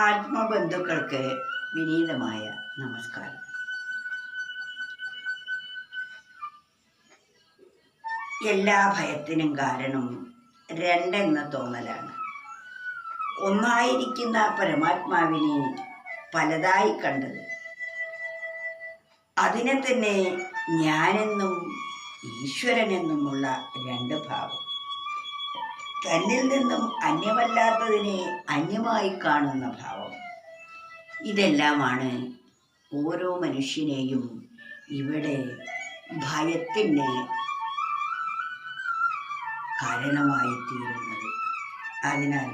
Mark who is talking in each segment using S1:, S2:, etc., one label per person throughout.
S1: ആത്മബന്ധുക്കൾക്ക് വിനീതമായ നമസ്കാരം. എല്ലാ ഭയത്തിനും കാരണം രണ്ടെന്ന തോന്നലാണ്. ഒന്നായിരിക്കുന്ന പരമാത്മാവിനെ പലതായി കണ്ടത്. അതിനെ തന്നെ ഞാനെന്നും ഈശ്വരനെന്നുമുള്ള രണ്ട് ഭാവം. തന്നിൽ നിന്നും അന്യമല്ലാത്തതിനെ അന്യമായി കാണുന്ന ഭാവം. ഇതെല്ലാമാണ് ഓരോ മനുഷ്യനെയും ഇവിടെ ഭയത്തിന് കാരണമായി തീരുന്നത് അതിനാൽ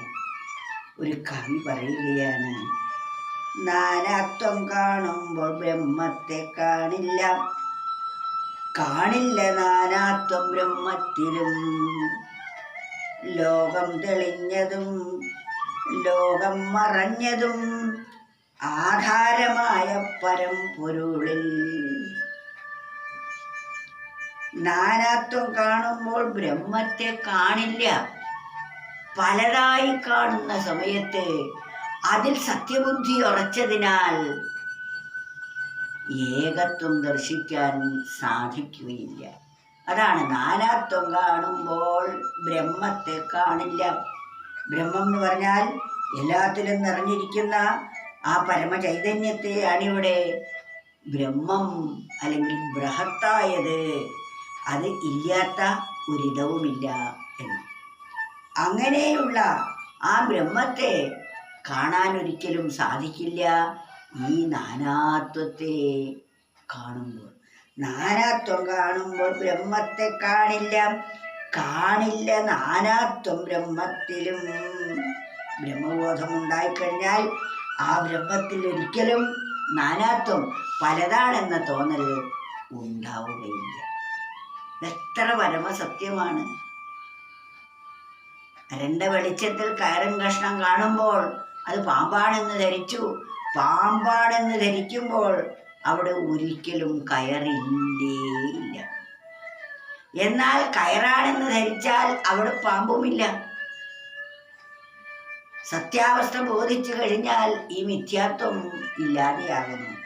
S1: ഒരു കവി പറയുകയാണ് നാനാത്വം കാണുമ്പോൾ ബ്രഹ്മത്തെ കാണില്ല. കാണില്ല നാനാത്വം ബ്രഹ്മത്തിലും. ലോകം തെളിഞ്ഞതും ലോകം മറഞ്ഞതും ആധാരമായ പരമ്പൊരുളിൽ. നാനാത്വം കാണുമ്പോൾ ബ്രഹ്മത്തെ കാണില്ല. പലതായി കാണുന്ന സമയത്ത് അതിൽ സത്യബുദ്ധി ഉറച്ചതിനാൽ ഏകത്വം ദർശിക്കാൻ സാധിക്കുകയില്ല. അതാണ് നാനാത്വം കാണുമ്പോൾ ബ്രഹ്മത്തെ കാണില്ല. ബ്രഹ്മം എന്ന് പറഞ്ഞാൽ എല്ലാത്തിലും നിറഞ്ഞിരിക്കുന്ന ആ പരമചൈതന്യത്തെയാണ് ഇവിടെ ബ്രഹ്മം അല്ലെങ്കിൽ ബൃഹത്തായത് അത് ഇല്ലാത്ത ഒരിടവുമില്ല എന്ന്. അങ്ങനെയുള്ള ആ ബ്രഹ്മത്തെ കാണാൻ ഒരിക്കലും സാധിക്കില്ല ഈ നാനാത്വത്തെ കാണുമ്പോൾ. നാനാത്വം കാണുമ്പോൾ ബ്രഹ്മത്തെ കാണില്ല. കാണില്ല നാനാത്വം ബ്രഹ്മത്തിലും. ബ്രഹ്മബോധം ഉണ്ടായിക്കഴിഞ്ഞാൽ ആ ബ്രഹ്മത്തിൽ ഒരിക്കലും നാനാത്വം പലതാണെന്ന തോന്നൽ ഉണ്ടാവുകയില്ല. എത്ര പരമസത്യമാണ്. അരണ്ട വെളിച്ചത്തിൽ കയറും കഷ്ണം കാണുമ്പോൾ അത് പാമ്പാണെന്ന് ധരിച്ചു. പാമ്പാണെന്ന് ധരിക്കുമ്പോൾ അവിടെ ഒരിക്കലും കയറില്ലേ ഇല്ല എന്നാൽ കയറാണെന്ന് ധരിച്ചാൽ അവിടെ പാമ്പുമില്ല. സത്യാവസ്ഥ ബോധിച്ചു കഴിഞ്ഞാൽ ഈ മിഥ്യാത്വം ഇല്ലാതെയാകുന്നു.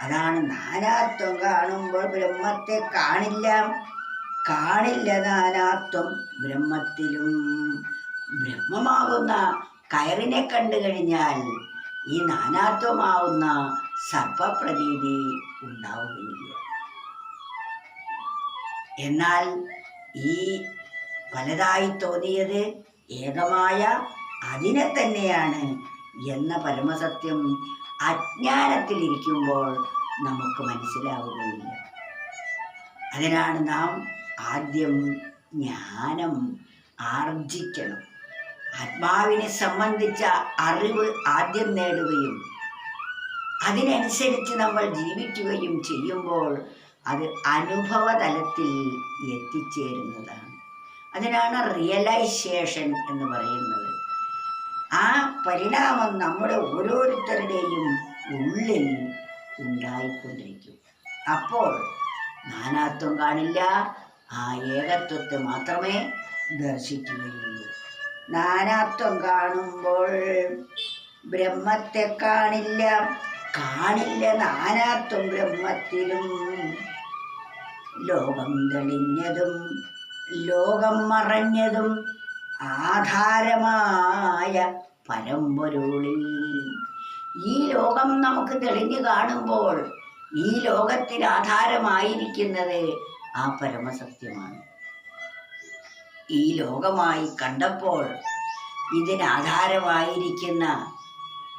S1: അതാണ് നാനാത്വം കാണുമ്പോൾ ബ്രഹ്മത്തെ കാണില്ല. കാണില്ല നാനാത്വം ബ്രഹ്മത്തിലും. ബ്രഹ്മമാകുന്ന കയറിനെ കണ്ടു കഴിഞ്ഞാൽ ഈ നാനാത്വമാവുന്ന സർപ്പപ്രതീതി ഉണ്ടാവുകയില്ല. എന്നാൽ ഈ പലതായി തോന്നിയത് ഏകമായ അതിനെ തന്നെയാണ് എന്ന പരമസത്യം അജ്ഞാനത്തിലിരിക്കുമ്പോൾ നമുക്ക് മനസ്സിലാവുകയില്ല. അതിനാണ് നാം ആദ്യം ജ്ഞാനം ആർജിക്കണം. ആത്മാവിനെ സംബന്ധിച്ച അറിവ് ആദ്യം നേടുകയും അതിനനുസരിച്ച് നമ്മൾ ജീവിക്കുകയും ചെയ്യുമ്പോൾ അത് അനുഭവ തലത്തിൽ എത്തിച്ചേരുന്നതാണ്. അതിനാണ് റിയലൈസേഷൻ എന്ന് പറയുന്നത്. ആ പരിണാമം നമ്മുടെ ഓരോരുത്തരുടെയും ഉള്ളിൽ ഉണ്ടായിക്കൊണ്ടിരിക്കും. അപ്പോൾ നാനാത്വം കാണില്ല ആ ഏകത്വത്തെ മാത്രമേ ദർശിക്കുകയുള്ളൂ. നാനാത്വം കാണുമ്പോൾ ബ്രഹ്മത്തെ കാണില്ല കാണില്ല നാനാത്വം ബ്രഹ്മത്തിലും. ലോകം തെളിഞ്ഞതും ലോകം മറഞ്ഞതും ആധാരമായ പരമ്പൊരുളിൽ. ഈ ലോകം നമുക്ക് തെളിഞ്ഞു കാണുമ്പോൾ ഈ ലോകത്തിന് ആധാരമായിരിക്കുന്നത് ആ പരമസത്യമാണ്. ഈ ലോകമായി കണ്ടപ്പോൾ ഇതിനാധാരമായിരിക്കുന്ന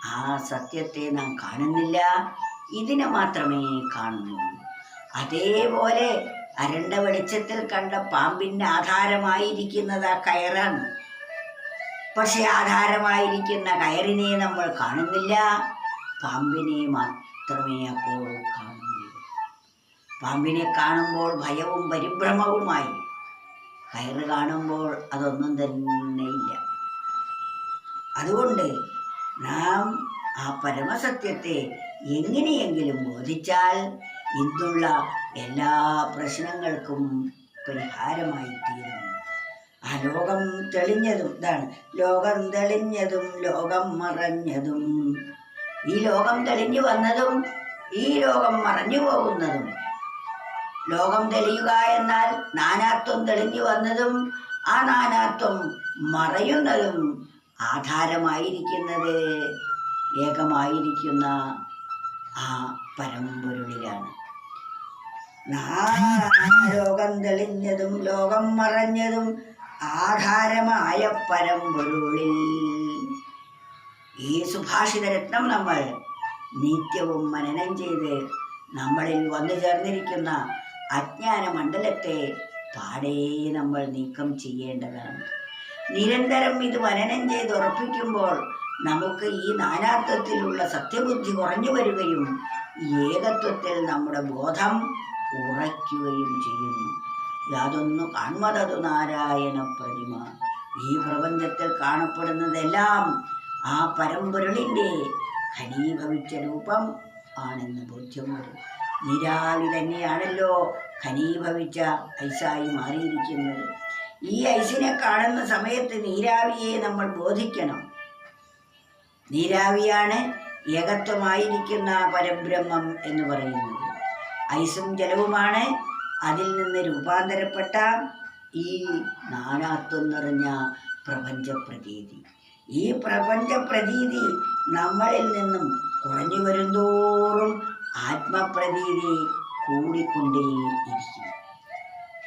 S1: ആ സത്യത്തെ നാം കാണുന്നില്ല. ഇതിനെ മാത്രമേ കാണുന്നുള്ളൂ. അതേപോലെ അരണ്ട വെളിച്ചത്തിൽ കണ്ട പാമ്പിന്റെ ആധാരമായിരിക്കുന്നത് ആ കയറാണ്. പക്ഷെ ആധാരമായിരിക്കുന്ന കയറിനെ നമ്മൾ കാണുന്നില്ല. പാമ്പിനെ മാത്രമേ അപ്പോൾ കാണുന്നുള്ളൂ. പാമ്പിനെ കാണുമ്പോൾ ഭയവും പരിഭ്രമവുമായി കയറ് കാണുമ്പോൾ അതൊന്നും തന്നെ ഇല്ല. അതുകൊണ്ട് നാം ആ പരമസത്യത്തെ എങ്ങനെയെങ്കിലും ബോധിച്ചാൽ ഇന്നുള്ള എല്ലാ പ്രശ്നങ്ങൾക്കും പരിഹാരമായി തീരും. ആ ലോകം തെളിഞ്ഞതും ഇതാണ് ലോകം തെളിഞ്ഞതും ലോകം മറഞ്ഞതും. ഈ ലോകം തെളിഞ്ഞു വന്നതും ഈ ലോകം മറഞ്ഞു പോകുന്നതും. ലോകം തെളിയുക എന്നാൽ നാനാത്വം തെളിഞ്ഞു വന്നതും ആ നാനാത്വം മറയുന്നതും ആധാരമായിരിക്കുന്നത് ഏകമായിരിക്കുന്ന ആ പരമ്പൊരുളിലാണ്. ലോകം തെളിഞ്ഞതും ലോകം മറഞ്ഞതും ആധാരമായ പരമ്പൊരുളിൽ. ഈ സുഭാഷിത രത്നം നമ്മൾ നിത്യവും മനനം ചെയ്ത് നമ്മളിൽ വന്നു ചേർന്നിരിക്കുന്ന അജ്ഞാന മണ്ഡലത്തെ പാടെ നമ്മൾ നീക്കം ചെയ്യേണ്ടതാണ്. നിരന്തരം ഇത് മനനം ചെയ്ത് ഉറപ്പിക്കുമ്പോൾ നമുക്ക് ഈ നാനാത്വത്തിലുള്ള സത്യബുദ്ധി കുറഞ്ഞു വരികയും ഏകത്വത്തിൽ നമ്മുടെ ബോധം ഉറയ്ക്കുകയും ചെയ്യുന്നു. യാതൊന്നു കാൺമതതു നാരായണ പ്രതിമ. ഈ പ്രപഞ്ചത്തിൽ കാണപ്പെടുന്നതെല്ലാം ആ പരമ്പൊരുളിന്റെ ഘനീഭവിച്ച രൂപം ആണെന്ന് ബോധ്യം വരും. നിരാളി തന്നെയാണല്ലോ ഘനീഭവിച്ച ഐസായി മാറിയിരിക്കുന്നത്. ഈ ഐസിനെ കാണുന്ന സമയത്ത് നീരാവിയെ നമ്മൾ ബോധിക്കണം. നീരാവിയാണ് ഏകത്വമായിരിക്കുന്ന പരബ്രഹ്മം എന്ന് പറയുന്നത്. ഐസും ജലവുമാണ് അതിൽ നിന്ന് രൂപാന്തരപ്പെട്ട ഈ നാനാത്വം നിറഞ്ഞ പ്രപഞ്ച പ്രതീതി ഈ പ്രപഞ്ച പ്രതീതി നമ്മളിൽ നിന്നും കുറഞ്ഞു വരുന്തോറും ആത്മപ്രതീതി കൂടിക്കൊണ്ടേയിരിക്കും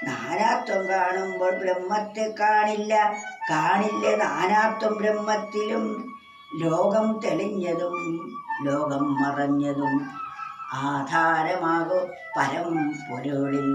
S1: നാനാത്വം കാണുമ്പോൾ ബ്രഹ്മത്തെ കാണില്ല. കാണില്ല നാനാത്വം ബ്രഹ്മത്തിലും. ലോകം തെളിഞ്ഞതും ലോകം മറഞ്ഞതും ആധാരമാകും പരം പൊരുളിൽ